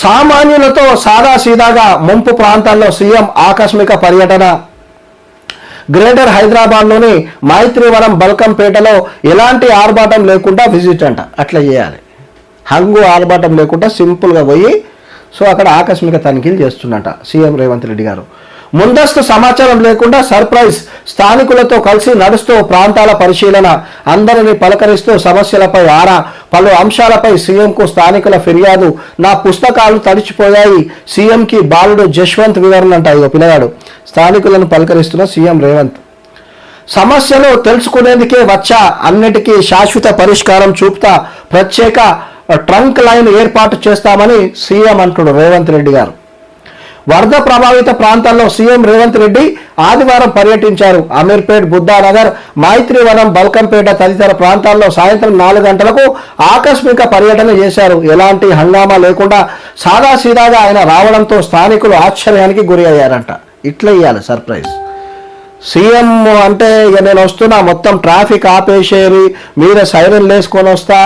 సామాన్యులతో సాదాసీదాగా ముంపు ప్రాంతాల్లో సీఎం ఆకస్మిక పర్యటన. గ్రేటర్ హైదరాబాద్లోని మైత్రివరం బల్కంపేటలో ఎలాంటి ఆర్భాటం లేకుండా విజిట్ అంట. అట్లా చేయాలి. హంగు ఆర్భాటం లేకుండా సింపుల్గా పోయి సో అక్కడ ఆకస్మిక తనిఖీలు చేస్తున్నట సీఎం రేవంత్ రెడ్డి గారు. ముందస్తు సమాచారం లేకుండా సర్ప్రైజ్ స్థానికులతో కలిసి నడుస్తూ ప్రాంతాల పరిశీలన అందరిని పలకరిస్తూ సమస్యలపై ఆరా పలు అంశాలపై సీఎంకు స్థానికుల ఫిర్యాదు. నా పుస్తకాలు తడిచిపోయాయి. సీఎంకి బాలుడు జశ్వంత్ వివరణ అంట ఇదో పిల్లగాడు. స్థానికులను పలకరిస్తున్న సీఎం రేవంత్. సమస్యలు తెలుసుకునేందుకే వచ్చా. అన్నిటికీ శాశ్వత పరిష్కారం చూపుతా. ప్రత్యేక ట్రంక్ లైన్ ఏర్పాటు చేస్తామని సీఎం అంటుడు రేవంత్ రెడ్డి గారు. వరద ప్రభావిత ప్రాంతాల్లో సీఎం రేవంత్ రెడ్డి ఆదివారం పర్యటించారు. అమీర్పేట్ బుద్ధానగర్ మైత్రివనం బల్కంపేట తదితర ప్రాంతాల్లో సాయంత్రం నాలుగు గంటలకు ఆకస్మిక పర్యటన చేశారు. ఎలాంటి హంగామా లేకుండా సాదాసీదాగా ఆయన రావడంతో స్థానికులు ఆశ్చర్యానికి గురి అయ్యారంట. ఇట్లా ఇవ్వాలి సర్ప్రైజ్. సీఎం అంటే ఇక నేను వస్తున్నా మొత్తం ట్రాఫిక్ ఆపేసేరి మీరే సైరన్ వేసుకొని వస్తా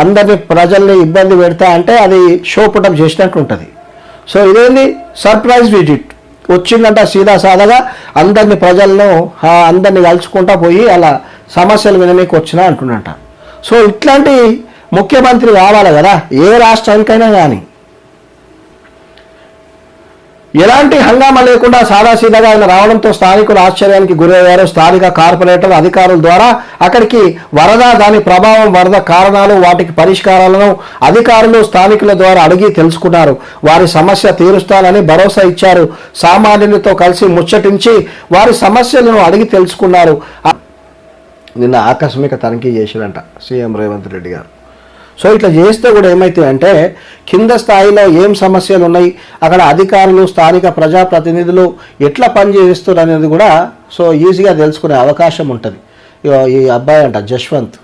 అందరినీ ప్రజల్ని ఇబ్బంది పెడతా అంటే అది షో పుటం చేసినట్టు ఉంటుంది సో ఇదేంది? సర్ప్రైజ్ విజిట్ వచ్చిందంట సీదా సాదాగా అందరిని ప్రజలను అందరిని కలుసుకుంటా పోయి అలా సమస్యలు విననీకి వచ్చినా అంటున్నట సో ఇట్లాంటి ముఖ్యమంత్రి కావాలి కదా ఏ రాష్ట్రానికైనా కానీ ఎలాంటి హంగామా లేకుండా సాదాసీదాగా ఆయన రావడంతో స్థానికులు ఆశ్చర్యానికి గురయ్యారు. స్థానిక కార్పొరేటర్ అధికారుల ద్వారా అక్కడికి వరద దాని ప్రభావం వరద కారణాలు వాటికి పరిష్కారాలను అధికారులు స్థానికుల ద్వారా అడిగి తెలుసుకున్నారు. వారి సమస్య తీరుస్తానని భరోసా ఇచ్చారు. సామాన్యులతో కలిసి ముచ్చటించి వారి సమస్యలను అడిగి తెలుసుకున్నారు. నిన్న ఆకస్మిక తనిఖీ చేసిరంట సీఎం రేవంత్ రెడ్డి గారు. సో ఇట్లా చేస్తే కూడా ఏమైతే అంటే కింద స్థాయిలో ఏం సమస్యలు ఉన్నాయి అక్కడ అధికారులు స్థానిక ప్రజాప్రతినిధులు ఎట్లా పనిచేస్తున్నారు అనేది కూడా సో ఈజీగా తెలుసుకునే అవకాశం ఉంటుంది. ఈ అబ్బాయి అంట జశ్వంత్.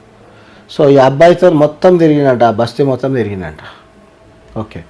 సో ఈ అబ్బాయితో మొత్తం తిరిగినట బస్తీ మొత్తం తిరిగిందంట ఓకే.